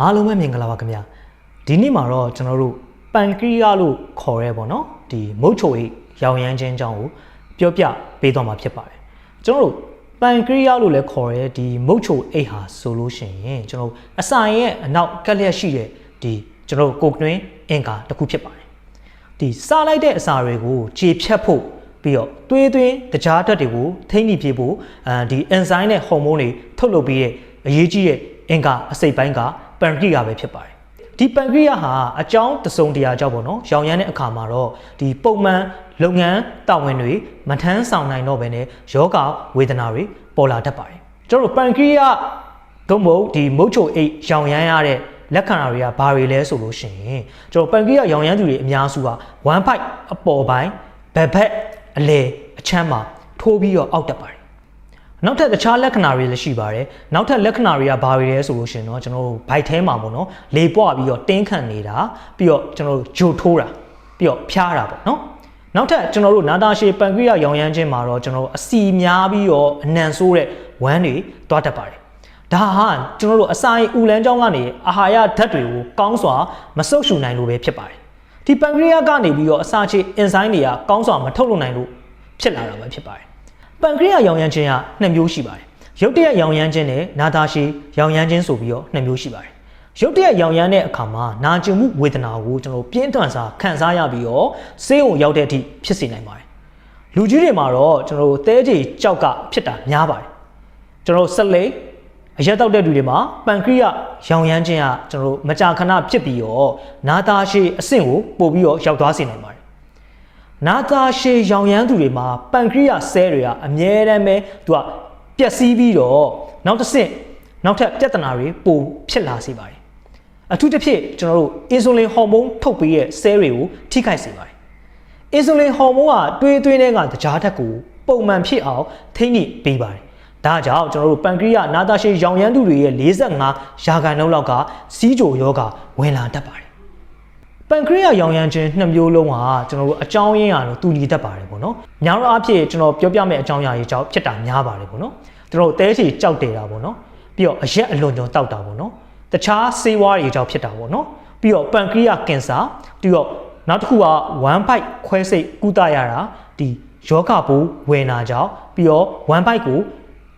အားလုံးပဲမင်္ဂလာပါခင်ဗျာဒီနေ့မှာတော့ကျွန်တော်တို့ပန်ကရီယာလို့ခေါ်ရဲပေါ့နော်ဒီမုတ်ချိုအိတ်ရောင်ရမ်းခြင်းအကြောင်းကိုပြောပြပေးသွားမှာဖြစ်ပါတယ်ကျွန်တော်တို့ပန်ကရီယာလို့လည်းခေါ်ရဲဒီမုတ်ချိုအိတ်ဟာဆိုလို့ရှိရင်ကျွန်တော်တို့အစာရဲ့အနောက်ကက်လျက်ရှိတဲ့ဒီကျွန်တော်တို့ကိုကတွင်းအင်ကာတစ်ခုဖြစ်ပါတယ်ဒီစားလိုက်တဲ့အစာတွေကိုခြေဖြတ်ဖို့ပြီးတော့သွေးသွင်းတကြားဓာတ်တွေကိုထိမ့်မိပြေဖို့အဲဒီအန်ဇိုင်းနဲ့ဟော်မုန်းတွေထုတ်လုပ်ပြီးတဲ့အရေးကြီးတဲ့အင်ကာအစိတ်ပိုင်းက ပန်ကရီယာပဲဖြစ်ပါတယ်ဒီပန်ကရီယာဟာအကြောင်းတစုံတရာကြောင့်ပေါ့နော်ရောင်ရမ်းတဲ့အခါမှာတော့ဒီပုံမှန်လုပ်ငန်းတာဝန်တွေမထမ်းဆောင်နိုင်တော့ဘဲနဲ့ယောဂဝေဒနာတွေပေါ်လာတတ်ပါတယ်ကျွန်တော်တို့ပန်ကရီယာသို့မဟုတ်ဒီမုတ်ချိုအိတ်ရောင်ရမ်းရတဲ့လက္ခဏာတွေကဘာတွေလဲဆိုလို့ရှိရင်ကျွန်တော်ပန်ကရီယာရောင်ရမ်းသူတွေအများစုက1 pipe အပေါ်ပိုင်းဘက်ဘက်အလေအချမ်းမှာထိုးပြီးတော့အောက်တက်ပါတယ် နောက်ထပ်တခြားလက္ခဏာတွေလည်းရှိပါတယ်နောက်ထပ်လက္ခဏာတွေကဘာတွေလဲဆိုလို့ရှိရင်တော့ကျွန်တော်တို့ဘိုက်ထဲမှာပေါ့နော်လေပွားပြီးတော့တင်းခန့်နေတာပြီးတော့ကျွန်တော်တို့ဂျိုထိုးတာပြီးတော့ဖျားတာပေါ့နော်နောက်ထပ်ကျွန်တော်တို့နာတာရှည်ပန်ကရိယာရောင်ရမ်းခြင်းမှာတော့ကျွန်တော်တို့အစီများပြီးတော့အနံဆိုးတဲ့ဝမ်းတွေတွားတတ်ပါတယ်ဒါဟာကျွန်တော်တို့အစာရင်ဥလန်းကြောင်းကနေအာဟာရဓာတ်တွေကိုကောင်းစွာမဆုပ်ရှူနိုင်လို့ပဲဖြစ်ပါတယ်ဒီပန်ကရိယာကနေပြီးတော့အစာချေအင်ဇိုင်းတွေကကောင်းစွာမထုတ်လွှတ်နိုင်လို့ဖြစ်လာတာပဲဖြစ်ပါတယ် ပန်ကရိယာရောင်ရမ်းခြင်းကနှစ်မျိုးရှိပါတယ်ရုတ်တရက်ရောင်ရမ်းခြင်းနဲ့နာတာရှည်ရောင်ရမ်းခြင်းဆိုပြီးတော့နှစ်မျိုးရှိပါတယ်ရုတ်တရက်ရောင်ရမ်းတဲ့အခါမှာနာကျင်မှုဝေဒနာကိုကျွန်တော်ပြင်းထန်စွာခံစားရပြီးတော့ဆေးရုံရောက်တဲ့အထိဖြစ်စေနိုင်ပါတယ်လူကြီးတွေမှာတော့ကျွန်တော်သဲကြေကြောက်ကဖြစ်တာများပါတယ်ကျွန်တော်ဆက်လိအရက်တောက်တဲ့လူတွေမှာပန်ကရိယရောင်ရမ်းခြင်းကကျွန်တော်မကြာခဏဖြစ်ပြီးတော့နာတာရှည်အဆင့်ကိုပို့ပြီးတော့ရောက်သွားစေနိုင်ပါတယ် နာတာရှည်ရောင်ရမ်းသူတွေမှာပန်ကရိယဆဲတွေကအမြဲတမ်းပဲသူကပျက်စီးပြီးတော့နောက်တစ်ဆင့်နောက်ထပ်ပြဿနာတွေပိုဖြစ်လာစေပါတယ်အထူးသဖြင့်ကျွန်တော်တို့အင်ဆူလင်ဟော်မုန်းထုတ်ပေးတဲ့ဆဲတွေကိုထိခိုက်စေပါတယ်အင်ဆူလင်ဟော်မုန်းကတွေးသွင်းတဲ့ကတကြားဓာတ်ကိုပုံမှန်ဖြစ်အောင်ထိန်းညှိပေးပါတယ်ဒါကြောင့်ကျွန်တော်တို့ပန်ကရိယနာတာရှည်ရောင်ရမ်းသူတွေရဲ့45ရာခိုင်နှုန်းလောက်ကစီးကြိုယောဂဝင်လာတတ်ပါတယ် ပန်ကရိယရောင်ရမ်းခြင်းနှစ်မျိုးလုံးဟာကျွန်တော်တို့အကြောင်းရင်းအရတော့တူညီတတ်ပါတယ်ပေါ့နော်။များတော့အဖြစ်ကျွန်တော်ပြောပြမယ့်အကြောင်းအရာကြီးကြောင့်ဖြစ်တာများပါတယ်ပေါ့နော်။ကျွန်တော်တို့တဲချီကြောက်တယ်တာပေါ့နော်။ပြီးတော့အရက်အလွန်ကြောတောက်တာပေါ့နော်။တခြားဆေးဝါးတွေကြောင့်ဖြစ်တာပေါ့နော်။ပြီးတော့ပန်ကရိယကင်ဆာပြီးတော့နောက်တစ်ခုက1 byte ခွဲစိတ်ကုသရတာဒီယောဂပိုးဝင်တာကြောင့်ပြီးတော့1 byte ကို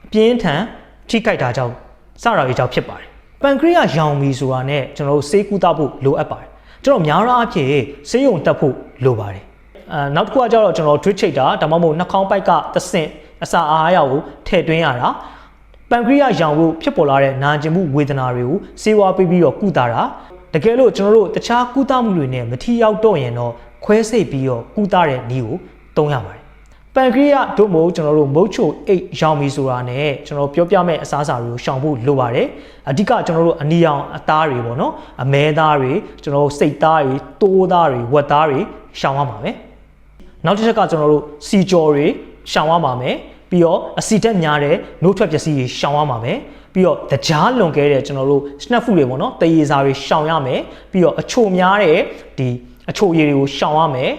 အပြင်းထန်ထိကြိုက်တာကြောင့်စတာတွေကြောင့်ဖြစ်ပါတယ်ပန်ကရိယရောင်ပြီဆိုတာနဲ့ကျွန်တော်တို့ဆေးကုသဖို့လိုအပ်ပါတယ် ကျွန်တော်များအားဖြင့်ဆေးရုံတက်ဖို့လိုပါတယ်အဲနောက်တစ်ခုကကျတော့ကျွန်တော် drip ချိတ်တာဒါမှမဟုတ်နှာခေါင်းပိုက်ကသဆင့်အစာအာဟာရကိုထည့်သွင်းရတာပန်ကရိယရောင်ဖို့ဖြစ်ပေါ်လာတဲ့နာကျင်မှုဝေဒနာတွေကိုဆေးဝါးပေးပြီးတော့ကုသတာတကယ်လို့ကျွန်တော်တို့တခြားကုသမှုတွေနဲ့မထီရောက်တော့ရင်တော့ခွဲစိတ်ပြီးတော့ကုသတဲ့နည်းကိုသုံးရပါတယ် ပန်ကရိယတို့မို့ကျွန်တော်တို့မုတ်ချိုအိတ်ရောင်မီဆိုတာနဲ့ကျွန်တော်ပြောပြမဲ့အစားအစာတွေကိုရှောင်ဖို့လိုပါတယ်အဓိကကျွန်တော်တို့အနီရောင်အသားတွေပေါ့နော်အမဲသားတွေကျွန်တော်တို့စိတ်သားတွေတိုးသားတွေဝက်သားတွေရှောင်ရမှာပဲနောက်တစ်ချက်ကကျွန်တော်တို့စီကြော်တွေရှောင်ရမှာမယ်ပြီးတော့အစီတက်များတဲ့နှုတ်ထွက်ပစ္စည်းတွေရှောင်ရမှာမယ်ပြီးတော့တကြားလွန်ခဲ့တဲ့ကျွန်တော်တို့ snack food တွေပေါ့နော်တရေစာတွေရှောင်ရမယ်ပြီးတော့အချိုများတဲ့ဒီအချိုရည်တွေကိုရှောင်ရမယ်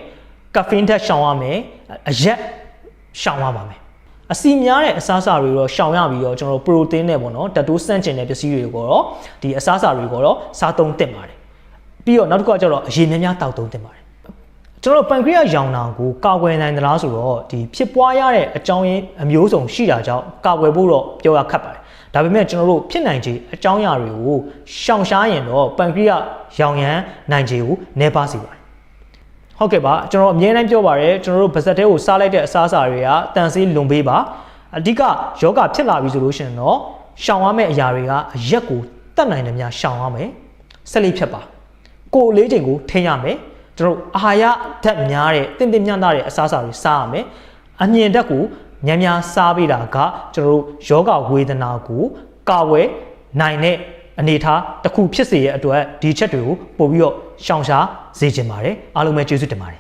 ကဖင်းထက်ရှောင်ရမယ်အရက် ရှောင်ရပါမယ်အစီများတဲ့အစားအစာတွေတော့ရှောင်ရပြီးတော့ကျွန်တော်တို့ပရိုတင်းနဲ့ပေါ့နော်ဓာတ်တိုးစန့်ကျင်တဲ့ပစ္စည်းတွေကိုတော့ဒီအစားအစာတွေကိုတော့စားသုံးသင့်ပါတယ်ပြီးတော့နောက်တစ်ခုကကျတော့အရေးများများတောက်သုံးသင့်ပါတယ်ကျွန်တော်တို့ပန်ကရိယာရောင်နာကိုကာကွယ်နိုင်သလားဆိုတော့ဒီဖြစ်ပွားရတဲ့အကြောင်းရင်းအမျိုးစုံရှိတာကြောင့်ကာကွယ်ဖို့တော့ပြောရခက်ပါတယ်ဒါပေမဲ့ကျွန်တော်တို့ဖြစ်နိုင်ခြေအကြောင်းအရာတွေကိုရှောင်ရှားရင်တော့ပန်ကရိယာရောင်ရမ်းနိုင်ခြေကိုနည်းပါးစေပါတယ် ဟုတ်ကဲ့ပါကျွန်တော်အမြဲတမ်းပြောပါတယ်ကျွန်တော်တို့ဗစက်တဲကိုစားလိုက်တဲ့အစားအစာတွေကတန်ဆေးလွန်ပေးပါအဓိကယောဂဖြစ်လာပြီဆိုလို့ရှိရင်တော့ရှောင်ရမယ့်အရာတွေကအရက်ကိုတတ်နိုင်တယ်များရှောင်ရမယ်ဆက်လေးဖြတ်ပါကိုယ်လေးချိန်ကိုထိန်းရမယ်ကျွန်တော်အာဟာရဓာတ်များတဲ့တင့်တင့်မြတ်တဲ့အစားအစာတွေစားရမယ်အမြင်ဓာတ်ကိုများများစားပေးတာကကျွန်တော်တို့ယောဂဝေဒနာကိုကာဝယ်နိုင်တဲ့ အနေထားတစ်ခုဖြစ်စေရဲ့အတွက်ဒီချက်တွေကိုပို့ပြီးတော့ရှောင်ရှားစေချင်ပါတယ်အားလုံးပဲကျေးဇူးတင်ပါတယ်